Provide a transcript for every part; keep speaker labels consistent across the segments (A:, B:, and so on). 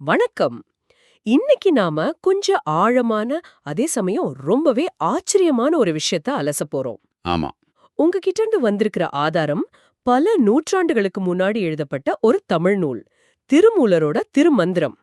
A: வணக்கம். இன்னைக்கு நாம கொஞ்சம் ஆழமான அதே சமயம் ரொம்பவே ஆச்சரியமான ஒரு விஷயத்த அலச போறோம்.
B: ஆமா.
A: உங்ககிட்ட இருந்து வந்திருக்கிற ஆதாரம் பல நூற்றாண்டுகளுக்கு முன்னாடி எழுதப்பட்ட ஒரு தமிழ் நூல் திருமூலரோட திருமந்திரம்.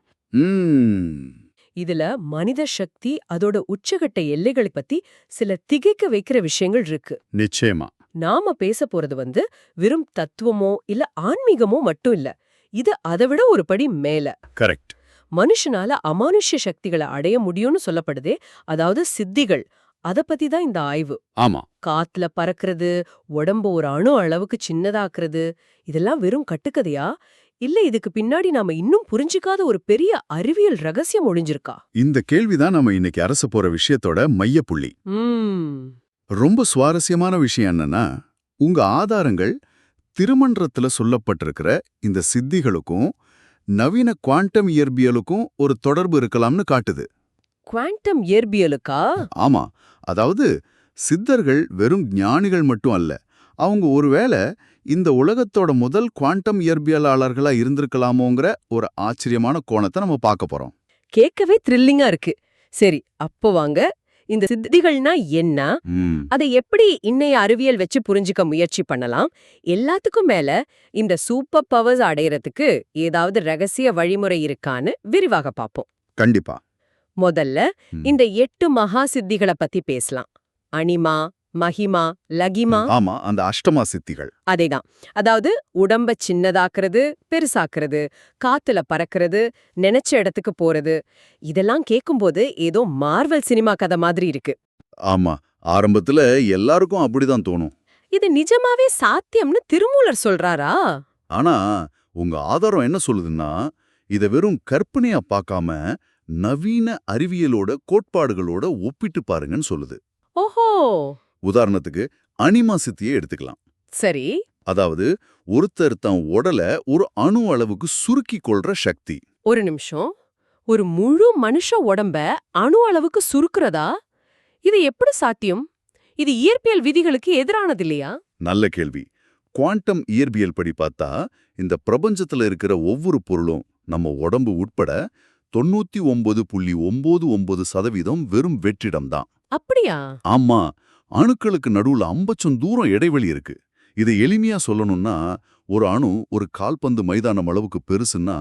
A: இதுல மனித சக்தி அதோட உச்சகட்ட எல்லைகளை பத்தி சில திகைக்க வைக்கிற விஷயங்கள் இருக்கு.
B: நிச்சயமா.
A: நாம பேச போறது வந்து வெறும் தத்துவமோ இல்ல ஆன்மீகமோ மட்டும் இல்ல. இது அதை விட ஒரு படி மேல.
B: கரெக்ட்.
A: மனுஷனால அமானுஷ்ய சக்திகளை அடைய முடியும்னு சொல்லப்படுதே அதாவது சித்திகள். அத பத்தி தான் இந்த ஆய்வு.
B: ஆமா.
A: காத்துல பறக்கிறது உடம்ப ஒரு அணு அளவுக்கு சின்னதாக்குறது இதெல்லாம் வெறும் கட்டுக்கதையா? இல்ல இதுக்கு பின்னாடி நாம இன்னும் புரிஞ்சுக்காத ஒரு பெரிய அறிவியல் ரகசியம் ஒளிஞ்சிருக்கா
B: இந்த கேள்விதான் நம்ம இன்னைக்கு அரச போற விஷயத்தோட மையப்புள்ளி.
A: ம்.
B: ரொம்ப சுவாரஸ்யமான விஷயம் என்னன்னா உங்க ஆதாரங்கள் திருமன்றத்துல சொல்லப்பட்டிருக்கிற இந்த சித்திகளுக்கும் நவீன குவாண்டம் இயற்பியலுக்கும் ஒரு தொடர்பு இருக்கலாம்னு காட்டுது.
A: குவாண்டம் இயற்பியலுக்கா?
B: ஆமா. அதாவது சித்தர்கள் வெறும் ஞானிகள் மட்டும் அல்ல. அவங்க ஒருவேளை இந்த உலகத்தோட முதல் குவாண்டம் இயற்பியலாளர்களா இருந்திருக்கலாமோங்கிற ஒரு ஆச்சரியமான கோணத்தை நம்ம பார்க்க போறோம்.
A: கேட்கவே த்ரில்லிங்கா இருக்கு. சரி அப்போ வாங்க இந்த சித்திகள்னா என்ன? அதை எப்படி இன்னைய அறிவியல் வச்சு புரிஞ்சுக்க முயற்சி பண்ணலாம்? எல்லாத்துக்கும் மேல இந்த சூப்பர் பவர்ஸ் அடையறதுக்கு ஏதாவது ரகசிய வழிமுறை இருக்கான்னு விரிவாக பார்ப்போம்.
B: கண்டிப்பா.
A: முதல்ல. இந்த எட்டு மகா சித்திகளை பத்தி பேசலாம். அனிமா மகிமா லகிமா.
B: ஆமா அந்த அஷ்டமா சித்திகள்.
A: அதேதான். அதாவது உடம்ப சின்னதாக்குறது பெருசாக்குறது காத்துல பறக்கிறது நினைச்ச இடத்துக்கு போறது இதெல்லாம் கேட்கும்போது ஏதோ மார்வல் சினிமா கதை மாதிரி இருக்கு.
B: ஆமா ஆரம்பத்துல எல்லாருக்கும் அப்படிதான் தோணும்.
A: இது நிஜமாவே சாத்தியம்னு திருமூலர் சொல்றாரா?
B: ஆனா உங்க ஆதாரம் என்ன சொல்லுதுன்னா இத வெறும் கற்பனையா பார்க்காம நவீன அறிவியலோட கோட்பாடுகளோட ஒப்பிட்டு பாருங்கன்னு சொல்லுது.
A: ஓஹோ!
B: உதாரணத்துக்கு அனிமா சித்தியை எடுத்துக்கலாம்.
A: சரி.
B: அதாவது ஒருத்தர் தன் உடலை ஒரு அணு அளவுக்கு சுருக்கி கொள்ற சக்தி.
A: ஒரு நிமிஷம். ஒரு முழு மனுஷ உடம்ப அணு அளவுக்கு சுருக்குறதா? இது எப்படி சாத்தியம்? இது இயற்பியல் விதிகளுக்கு எதிரானது இல்லையா?
B: நல்ல கேள்வி. குவாண்டம் இயற்பியல் படி பார்த்தா இந்த பிரபஞ்சத்துல இருக்கிற ஒவ்வொரு பொருளும் நம்ம உடம்பு உட்பட தொண்ணூத்தி ஒன்பது புள்ளி ஒன்பது ஒன்பது சதவீதம் வெறும் வெற்றிடம்தான்
A: அப்படியா?
B: ஆமா. அணுக்களுக்கு நடுவுல அம்பச்சம் தூரம் இடைவெளி இருக்கு. இதை எளிமையா சொல்லணும்னா ஒரு அணு ஒரு கால்பந்து மைதானம் அளவுக்கு பெருசுன்னா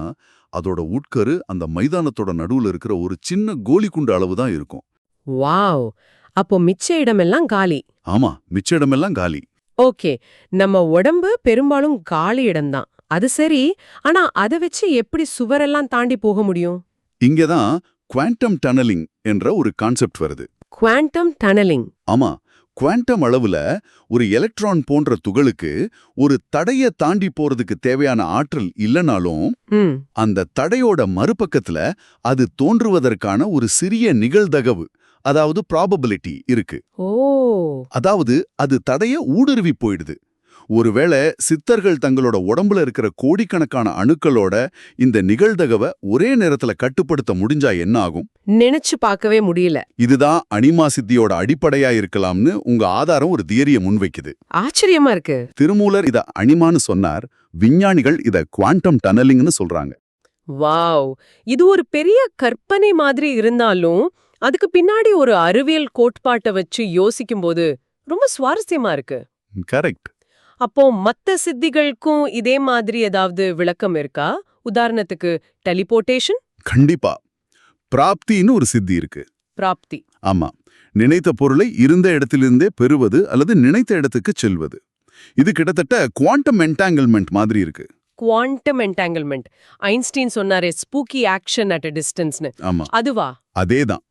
B: அதோட உட்கரு அந்த மைதானத்தோட நடுவுல இருக்கிற ஒரு சின்ன கோலிக்குண்டு அளவு தான் இருக்கும்.
A: வாவ்! அப்போ மிச்ச இடமெல்லாம் காலி.
B: ஆமா மிச்ச இடமெல்லாம் காலி.
A: ஓகே. நம்ம உடம்பு பெரும்பாலும் காலி இடம்தான். அது சரி ஆனா அதை வச்சு எப்படி சுவரெல்லாம் தாண்டி போக முடியும்?
B: இங்கதான் குவாண்டம் டனலிங் என்ற ஒரு கான்செப்ட் வருது.
A: குவாண்டம் டனலிங்
B: ஆமா குவாண்டம் அளவுல ஒரு எலக்ட்ரான் போன்ற துகளுக்கு ஒரு தடைய தாண்டி போறதுக்கு தேவையான ஆற்றல் இல்லனாலும் அந்த தடையோட மறுபக்கத்துல அது தோன்றுவதற்கான ஒரு சிறிய நிகழ்தகவு அதாவது ப்ராபபிலிட்டி இருக்கு. அதாவது அது தடைய ஊடுருவி போயிடுது. ஒருவேளை சித்தர்கள் தங்களோட உடம்புல இருக்கிற கோடிக்கணக்கான அணுக்களோட இந்த நிகழ்தகவை ஒரே நேரத்துல கட்டுப்படுத்த முடிஞ்சா என்ன ஆகும்?
A: நினைச்சு பார்க்கவே முடியல.
B: இதுதான் அனிமா சித்தியோட அடிப்படையா இருக்கலாம்னு உங்க ஆதாரம் ஒரு தியரிய முன்வைக்குது.
A: ஆச்சரியமா இருக்கு.
B: திருமூலர் இத அனிமான்னு சொன்னார் விஞ்ஞானிகள் இத குவாண்டம் டனலிங்னு சொல்றாங்க.
A: வாவ்! இது ஒரு பெரிய கற்பனை மாதிரி இருந்தாலும் அதுக்கு பின்னாடி ஒரு அறிவியல் கோட்பாட்டை வச்சு யோசிக்கும்போது ரொம்ப சுவாரஸ்யமா இருக்கு.
B: கரெக்ட்.
A: அப்போ மத்த சித்திகளுக்கும் இதே மாதிரி ஏதாவது விளக்கம் இருக்கா? உதாரணத்துக்கு டெலிபோர்டேஷன்?
B: கண்டிப்பா. பிராப்தின்னு ஒரு சித்தி இருக்கு.
A: பிராப்தி.
B: ஆமா. நினைத்த பொருளை இருந்த இடத்திலிருந்தே பெறுவது அல்லது நினைத்த இடத்துக்கு செல்வது. இது கிட்டத்தட்ட குவாண்டம் என்டாங்கிள்மெண்ட் மாதிரி இருக்கு.
A: Quantum entanglement. ஐன்ஸ்டீன் சொன்னாரே ஸ்பூக்கி ஆக்ஷன் அட் அ டிஸ்டன்ஸ்னு.
B: ஆமா.
A: அதுவா?
B: அதேதான்.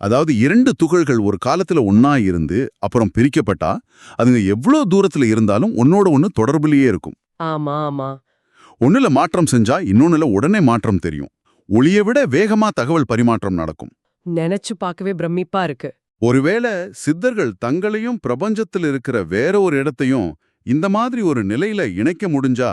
B: அதாவது இரண்டு துகள்கள் ஒரு காலத்துல ஒண்ணா இருந்து அப்புறம் பிரிக்கப்பட்டா அதுங்க எவ்வளவு தூரத்துல இருந்தாலும் ஒன்னோட ஒண்ணு தொடர்புலயே இருக்கும்.
A: ஆமா ஆமா.
B: ஒண்ணுல மாற்றம் செஞ்சா இன்னொன்னுல உடனே மாற்றம் தெரியும். ஒளியை விட வேகமா தகவல் பரிமாற்றம் நடக்கும்.
A: நினைச்சு பார்க்கவே பிரமிப்பா இருக்கு.
B: ஒருவேளை சித்தர்கள் தங்களையும் பிரபஞ்சத்தில் இருக்கிற வேற ஒரு இடத்தையும் இந்த மாதிரி ஒரு நிலையில இணைக்க முடிஞ்சா?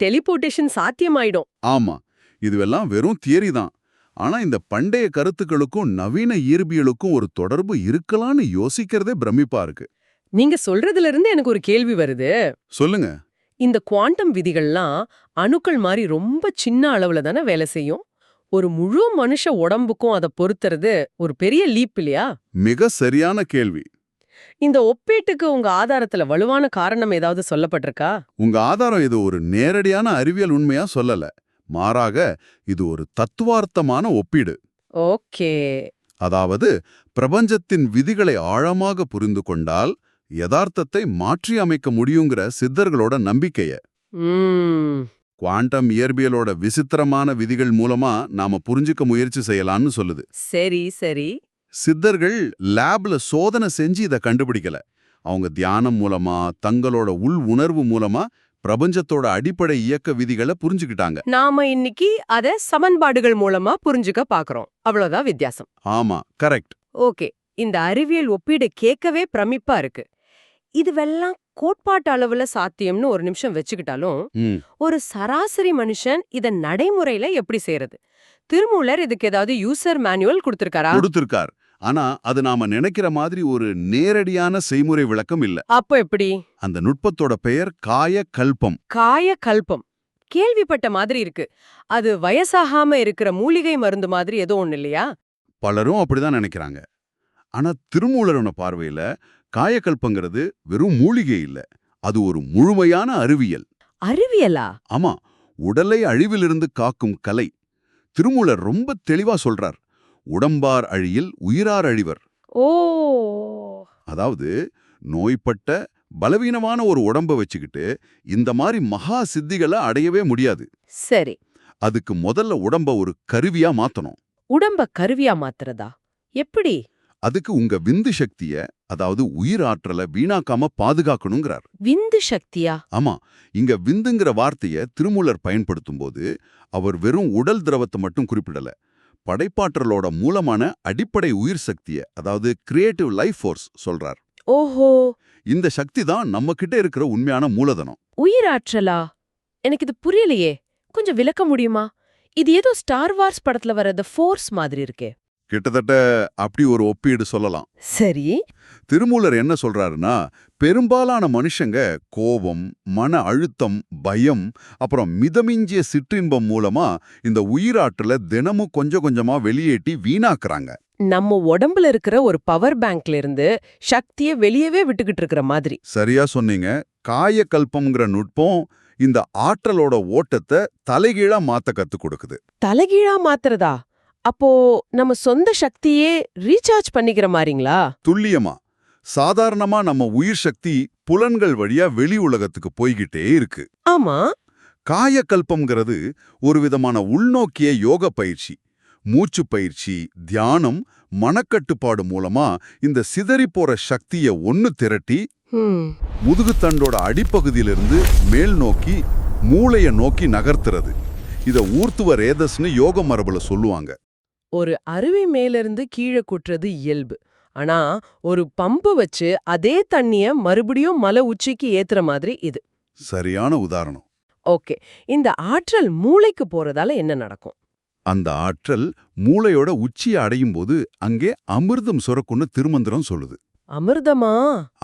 A: டெலிபோர்டேஷன் சாத்தியமாயிடும்.
B: ஆமா இதுவெல்லாம் வெறும் தியரி தான். ஆனா இந்த பண்டைய கருத்துக்களுக்கும் நவீன இயற்பியலுக்கும் ஒரு தொடர்பு இருக்கலாம்னு யோசிக்கிறதே பிரமிப்பா இருக்கு.
A: நீங்க சொல்றதுல இருந்து எனக்கு ஒரு கேள்வி வருது.
B: சொல்லுங்க.
A: இந்த குவாண்டம் விதிகள்லாம் அணுக்கள் மாதிரி ரொம்ப சின்ன அளவுல தானே வேலை செய்யும்? ஒரு முழு மனுஷ உடம்புக்கும் அத பொருத்துறது ஒரு பெரிய லீப் இல்லையா?
B: மிக சரியான கேள்வி.
A: இந்த ஒப்பீட்டுக்கு உங்க ஆதாரத்துல வலுவான காரணம் ஏதாவது சொல்லப்பட்டிருக்கா?
B: உங்க ஆதாரம் இது ஒரு நேரடியான அறிவியல் உண்மையா சொல்லல. மாறாக இது ஒரு தத்துவார்த்தமான ஒப்பீடு.
A: ஓகே.
B: அதாவது பிரபஞ்சத்தின் விதிகளை ஆழமாக புரிந்து கொண்டால் யதார்த்தத்தை மாற்றி அமைக்க முடியுங்கிற சித்தர்களோட நம்பிக்கைய. குவாண்டம் இயற்பியலோட விசித்திரமான விதிகள் மூலமா நாம புரிஞ்சுக்க முயற்சி செய்யலாம்னு சொல்லுது.
A: சரி சரி.
B: சித்தர்கள் லேப்ல சோதனை செஞ்சு இதை கண்டுபிடிக்கல. அவங்க தியானம் மூலமா தங்களோட உள் உணர்வு மூலமா பிரபஞ்சத்தோட அடிப்படை இயக்க விதிகளை புரிஞ்சுக்கிட்டாங்க.
A: நாம இன்னைக்கு அத சமன்பாடுகள் மூலமா புரிஞ்சுக்க பாக்குறோம். அவ்வளவுதான் வித்தியாசம்.
B: ஆமா கரெக்ட்.
A: ஓகே. இந்த அறிவியல் ஒப்பீடு கேட்கவே பிரமிப்பா இருக்கு. இதுவெல்லாம் கோட்பாட்டு அளவுல சாத்தியம்னு ஒரு நிமிஷம் வச்சுக்கிட்டாலும் ஒரு சராசரி மனுஷன் இத நடைமுறையில எப்படி செய்யறது திருமூலர் இதுக்கு ஏதாவது யூசர் மேனுவல் கொடுத்திருக்காரா?
B: கொடுத்திருக்கார். ஆனா அது நாம நினைக்கிற மாதிரி ஒரு நேரடியான செய்முறை விளக்கம் இல்ல.
A: அப்போ எப்படி?
B: அந்த நுட்பத்தோட பெயர் காய கல்பம்
A: காய கல்பம் கேள்விப்பட்ட மாதிரி இருக்கு. அது வயசாகாம இருக்கிற மூலிகை மருந்து மாதிரி ஏதோ ஒண்ணு இல்லையா?
B: பலரும் அப்படிதான் நினைக்கிறாங்க. ஆனா திருமூலரோட பார்வையில காயக்கல்பங்கிறது வெறும் மூலிகை இல்ல. அது ஒரு முழுமையான அறிவியல்.
A: அறிவியலா?
B: ஆமா. உடலை அழிவிலிருந்து காக்கும் கலை. திருமூலர் ரொம்ப தெளிவா சொல்றார். உடம்பார் அழியில் உயிரார் அழிவர்.
A: ஓ!
B: அதாவது நோய்பட்ட பலவீனமான ஒரு உடம்ப வச்சுக்கிட்டு இந்த மாதிரி மகா சித்திகளை அடையவே முடியாது.
A: சரி.
B: அதுக்கு முதல்ல உடம்ப ஒரு கருவியா மாத்தணும்.
A: உடம்ப கருவியா மாத்துறதா? எப்படி?
B: அதுக்கு உங்க விந்து சக்திய அதாவது உயிர் ஆற்றலை வீணாக்காம பாதுகாக்கணுங்கிறார்.
A: விந்து சக்தியா?
B: ஆமா. இங்க விந்துங்கிற வார்த்தைய திருமூலர் பயன்படுத்தும் போது அவர் வெறும் உடல் திரவத்தை மட்டும் குறிப்பிடல. படைப்பாற்றலோட மூலமான அடிப்படை உயிர் சக்திய அதாவது கிரியேட்டிவ் லைஃப் ஃபோர்ஸ் சொல்றார்.
A: ஓஹோ.
B: இந்த சக்தி தான் நம்ம கிட்ட இருக்கிற உண்மையான மூலதனம்.
A: உயிராற்றலா எனக்கு இது புரியலையே. கொஞ்சம் விளக்க முடியுமா? இது ஏதோ ஸ்டார் வார்ஸ் படத்துல வர த ஃபோர்ஸ் மாதிரி இருக்கே.
B: கிட்டத்தட்ட அப்படி ஒரு ஒப்பீடு சொல்லலாம்.
A: சரி.
B: திருமூலர் என்ன சொல்றாருன்னா பெரும்பாலான மனுஷங்க கோபம் மன அழுத்தம் பயம் அப்புறம் மிதமிஞ்சிய சிற்றின்பம் மூலமா இந்த உயிராற்றலை தினமும் கொஞ்சம் கொஞ்சமா வெளியேட்டி வீணாக்குறாங்க.
A: நம்ம உடம்புல இருக்கிற ஒரு பவர் பேங்க்ல இருந்து சக்தியை வெளியவே விட்டுக்கிட்டு இருக்கிற மாதிரி.
B: சரியா சொன்னீங்க. காயக்கல்பம்ங்கிற நுட்பம் இந்த ஆற்றலோட ஓட்டத்தை தலைகீழா மாத்த கத்து கொடுக்குது.
A: தலைகீழா மாத்துறதா? அப்போ நம்ம சொந்த சக்தியே ரீசார்ஜ் பண்ணிக்கிற மாதிரிங்களா
B: துல்லியமா. சாதாரணமா நம்ம உயிர் சக்தி புலன்கள் வழியா வெளி உலகத்துக்கு போய்கிட்டே இருக்கு.
A: ஆமா.
B: காயக்கல்பம்ங்கிறது ஒரு விதமான உள்நோக்கிய யோக பயிற்சி. மூச்சு பயிற்சி தியானம் மனக்கட்டுப்பாடு மூலமா இந்த சிதறி போற சக்திய ஒன்னு திரட்டி முதுகுத்தண்டோட அடிப்பகுதியிலிருந்து மேல் நோக்கி மூளைய நோக்கி நகர்த்துறது. இத ஊர்த்துவ ரேதஸ்னு யோக மரபுல சொல்லுவாங்க.
A: ஒரு அருவி மேலிருந்து கீழே குட்டுறது இயல்பு. ஆனா ஒரு பம்பு வச்சு அதே தண்ணிய மறுபடியும் மலை உச்சிக்கு ஏத்துற மாதிரி இது.
B: சரியான உதாரணம்.
A: ஓகே. இந்த ஆற்றல் மூளைக்கு போறதால என்ன நடக்கும்?
B: அந்த ஆற்றல் மூளையோட உச்சியை அடையும் போது அங்கே அமிர்தம் சுரக்குன்னு திருமந்திரம் சொல்லுது.
A: அமிர்தமா?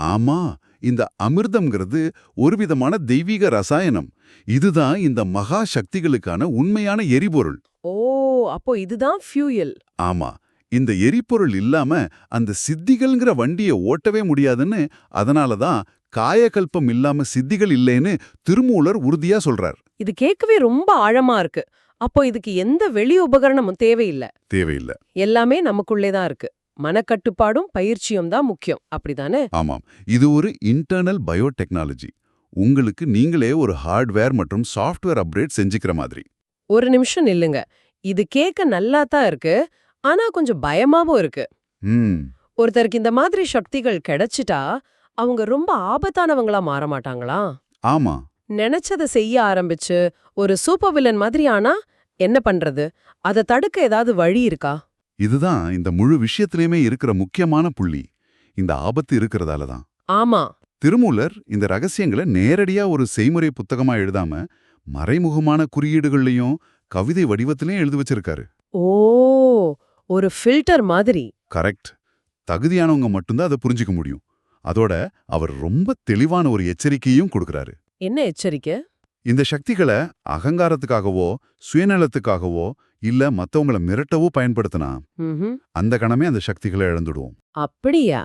B: ஆமா. இந்த அமிர்தம்ங்கிறது ஒரு விதமான தெய்வீக ரசாயனம். இதுதான் இந்த மகா சக்திகளுக்கான உண்மையான எரிபொருள்.
A: ஓ அப்போ இதுதான் ஃபியூயல்.
B: ஆமா இந்த எரிபொருள் இல்லாம அந்த சித்திகள்ங்கிற வண்டியை ஓட்டவே முடியாதுன்னு அதனால தான் காயகல்பம் இல்லாம சித்திகள் இல்லைன்னு திருமூலர் உறுதியா சொல்றார்.
A: இது கேட்கவே ரொம்ப ஆழமா இருக்கு. அப்போ இதுக்கு எந்த வெளி உபகரணமும் தேவையில்லை.
B: தேவையில்லை.
A: எல்லாமே நமக்குள்ளே தான் இருக்கு. மனக்கட்டுப்பாடும் பயிற்சியும் தான் முக்கியம். அப்படிதானே?
B: ஆமாம் இது ஒரு இன்டர்னல் பயோடெக்னாலஜி உங்களுக்கு நீங்களே ஒரு ஹார்ட்வேர் மற்றும் சாஃப்ட்வேர் அப்கிரேட் செஞ்சுக்கிற மாதிரி.
A: ஒரு நிமிஷம் நில்லுங்க. இது கேட்க நல்லா தான் இருக்கு ஆனா கொஞ்சம் பயமாவும் இருக்கு. ஒருத்தருக்கு இந்த மாதிரி சக்திகள் கிடைச்சிட்டா அவங்க ரொம்ப ஆபத்தானவங்களா மாற மாட்டாங்களா?
B: ஆமா.
A: நினைச்சத செய்ய ஆரம்பிச்சு ஒரு சூப்பர் வில்லன் மாதிரி ஆனா என்ன பண்றது? அதை தடுக்க ஏதாவது வழி இருக்கா?
B: இதுதான் இந்த முழு விஷயத்திலையுமே இருக்கிற முக்கியமான புள்ளி. இந்த ஆபத்து இருக்கிறதால தான்.
A: ஆமா.
B: திருமூலர் இந்த ரகசியங்களை நேரடியா ஒரு செய்முறை புத்தகமா எழுதாம மறைமுகமான குறியீடுகள்லயும் கவிதை வடிவத்திலையும் எழுதி வச்சிருக்காரு.
A: ஓ ஒரு ஃபில்டர் மாதிரி.
B: கரெக்ட் தகுதியானவங்க மட்டும்தான் அதை புரிஞ்சுக்க முடியும். அதோட அவர் ரொம்ப தெளிவான ஒரு எச்சரிக்கையும் கொடுக்கறாரு.
A: என்ன எச்சரிக்கை?
B: இந்த சக்திகளை அகங்காரத்துக்காகவோ சுயநலத்துக்காகவோ இல்ல மத்தவங்கள மிரட்டவோ பயன்படுத்தினா. அந்த கணமே அந்த சக்திகளை இழந்துடுவோம்.
A: அப்படியா?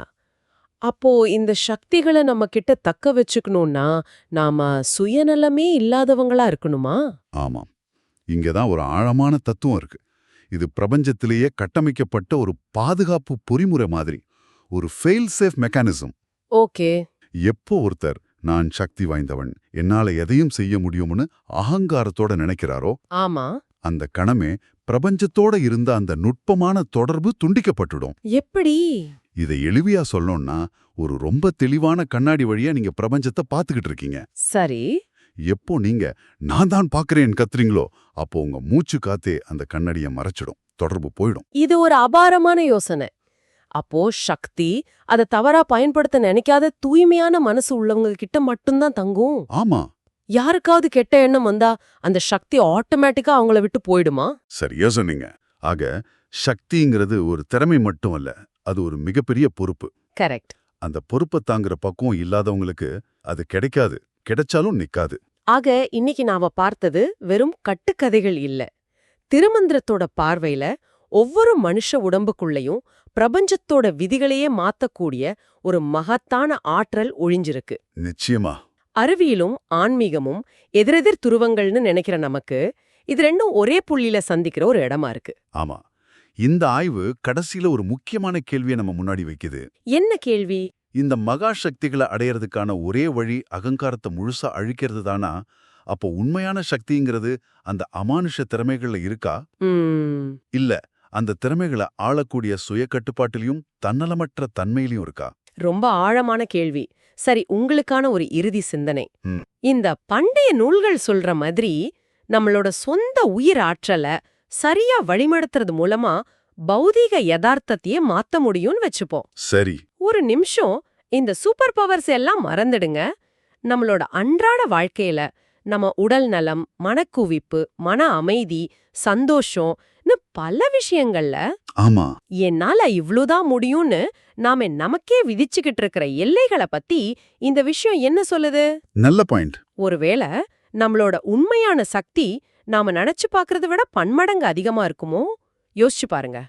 A: அப்போ இந்த சக்திகளை நம்ம கிட்ட தக்க வச்சுக்கணும்னா நாம சுயநலமே இல்லாதவங்களா இருக்கணுமா?
B: ஆமாம். இங்கதான் ஒரு ஆழமான தத்துவம் இருக்கு. இது பிரபஞ்சத்திலேயே கட்டமைக்கப்பட்ட ஒரு பாதுகாப்பு பொறிமுறை மாதிரி ஒரு ஃபெயில் சேஃப் மெக்கானிசம்
A: ஓகே.
B: எப்போ ஒருத்தர் நான் சக்தி வாய்ந்தவன் என்னால எதையும் செய்ய முடியும்னு அகங்காரத்தோட நினைக்கிறாரோ?
A: ஆமா.
B: அந்த கணமே பிரபஞ்சத்தோட இருந்த அந்த நுட்பமான தொடர்பு துண்டிக்கப்பட்டுடும்.
A: எப்படி?
B: இதை எளிமையா சொல்லணும்னா ஒரு ரொம்ப தெளிவான கண்ணாடி வழியா நீங்க பிரபஞ்சத்தை பார்த்துக்கிட்டு இருக்கீங்க.
A: சரி.
B: எப்போ நீங்க நான் தான் பாக்குறேன் கத்துறீங்களோ அப்போ உங்க மூச்சு காத்தே அந்த கண்ணாடியை மறைச்சிடும் தொடர்பு போயிடும்.
A: இது ஒரு அபாரமான யோசனை. அப்போ சக்தி அதை தவறா பயன்படுத்த நினைக்காத தூய்மையான மனசு உள்ளவங்க கிட்ட மட்டும்தான் தங்கும்.
B: ஆமா.
A: யாருக்காவது கெட்ட எண்ணம் வந்தா அந்த சக்தி ஆட்டோமேட்டிக்கா அவங்கள விட்டு போயிடுமா?
B: சரியா சொன்னீங்க. ஆக சக்திங்கிறது ஒரு திறமை மட்டும் அல்ல அது ஒரு மிகப்பெரிய பொறுப்பு.
A: கரெக்ட்.
B: அந்த பொறுப்பை தாங்குற பக்குவம் இல்லாதவங்களுக்கு அது கிடைக்காது. கிடைச்சாலும் நிக்காது.
A: ஆக இன்னைக்கு நாம பார்த்தது வெறும் கட்டுக்கதைகள் இல்ல. திருமந்திரத்தோட பார்வையில ஒவ்வொரு மனுஷ உடம்புக்குள்ளயும் பிரபஞ்சத்தோட விதிகளையே மாத்தக்கூடிய ஒரு மகத்தான ஆற்றல் ஒழிஞ்சிருக்கு.
B: நிச்சயமா.
A: அறிவியலும் ஆன்மீகமும் எதிரெதிர் துருவங்கள்னு நினைக்கிற நமக்கு இது ரெண்டும் ஒரே புள்ளியில சந்திக்கிற ஒரு இடமா இருக்கு.
B: ஆமா. இந்த ஆய்வு கடைசியில ஒரு முக்கியமான கேள்வியை நம்ம முன்னாடி வைக்குது.
A: என்ன கேள்வி?
B: இந்த மகா சக்திகளை அடையறதுக்கான ஒரே வழி அகங்காரத்தை முழுசா அழிக்கிறது தானா? அப்போ உண்மையான சக்திங்கிறது அந்த அமானுஷ திறமைகள்ல இருக்கா? இல்ல அந்த திறமைகளை ஆளக்கூடிய சுய கட்டுப்பாட்டிலையும் தன்னலமற்ற தன்மையிலையும் இருக்கா?
A: ரொம்ப ஆழமான கேள்வி. சரி உங்களுக்கான ஒரு இறுதி சிந்தனை. இந்த பண்டைய நூல்கள் சொல்ற மாதிரி நம்மளோட சொந்த உயிர் ஆற்றலை சரியா வழிமடுத்துறது மூலமா பௌதீக யதார்த்தத்தையே மாத்த முடியும்னு வச்சுப்போம்.
B: சரி.
A: ஒரு நிமிஷம் இந்த சூப்பர் பவர்ஸ் எல்லாம் மறந்துடுங்க. நம்மளோட அன்றாட வாழ்க்கையில நம்ம உடல் நலம் மனக்குவிப்பு மன அமைதி சந்தோஷம்னு பல விஷயங்கள்ல
B: ஆமா.
A: என்னால இவ்ளோதான் முடியும்னு நாம நமக்கே விதிச்சுக்கிட்டு இருக்கிற எல்லைகளை பத்தி இந்த விஷயம் என்ன சொல்லுது?
B: நல்ல பாயிண்ட்.
A: ஒருவேளை நம்மளோட உண்மையான சக்தி நாம நினைச்சு பாக்குறத விட பன்மடங்கு அதிகமா இருக்குமோ? யோசிச்சு பாருங்க.